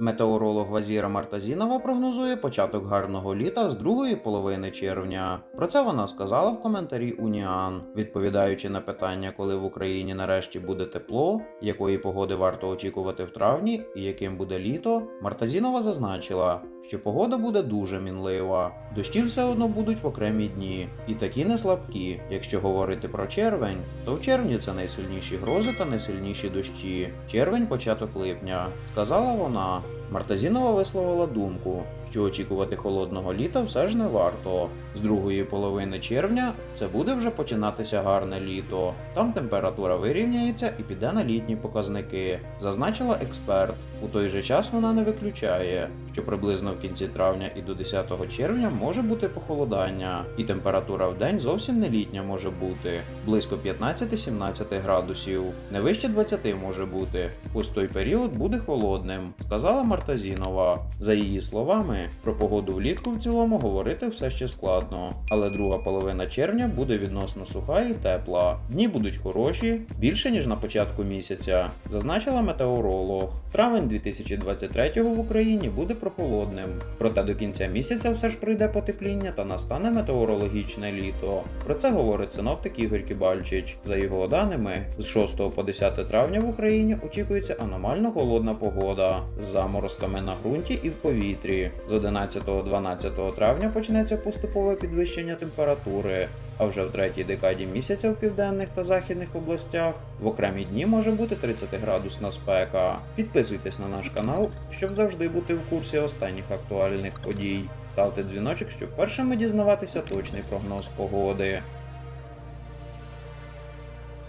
Метеоролог Вазіра Мартазінова прогнозує початок гарного літа з другої половини червня. Про це вона сказала в коментарі Уніан, відповідаючи на питання, коли в Україні нарешті буде тепло, якої погоди варто очікувати в травні і яким буде літо. Мартазінова зазначила, що погода буде дуже мінлива. Дощі все одно будуть в окремі дні, і такі не слабкі. Якщо говорити про червень, то в червні це найсильніші грози та найсильніші дощі. Червень початок липня, сказала вона. 啊。Мартазінова висловила думку, що очікувати холодного літа все ж не варто. З другої половини червня це буде вже починатися гарне літо. Там температура вирівняється і піде на літні показники, зазначила експерт. У той же час вона не виключає, що приблизно в кінці травня і до 10 червня може бути похолодання, і температура в день зовсім не літня може бути близько 15-17 градусів, не вище 20 може бути. Ось той період буде холодним, сказала Мартазінова. За її словами, про погоду влітку в цілому говорити все ще складно, але друга половина червня буде відносно суха і тепла. Дні будуть хороші, більше ніж на початку місяця, зазначила метеоролог. Травень 2023 в Україні буде прохолодним, проте до кінця місяця все ж прийде потепління та настане метеорологічне літо. Про це говорить синоптик Ігор Кібальчич. За його даними, з 6 по 10 травня в Україні очікується аномально холодна погода з заморозками на ґрунті і в повітрі. З 11-12 травня почнеться поступове підвищення температури. А вже в третій декаді місяця в південних та західних областях в окремі дні може бути 30-градусна спека. Підписуйтесь на наш канал, щоб завжди бути в курсі останніх актуальних подій. Ставте дзвіночок, щоб першими дізнаватися точний прогноз погоди.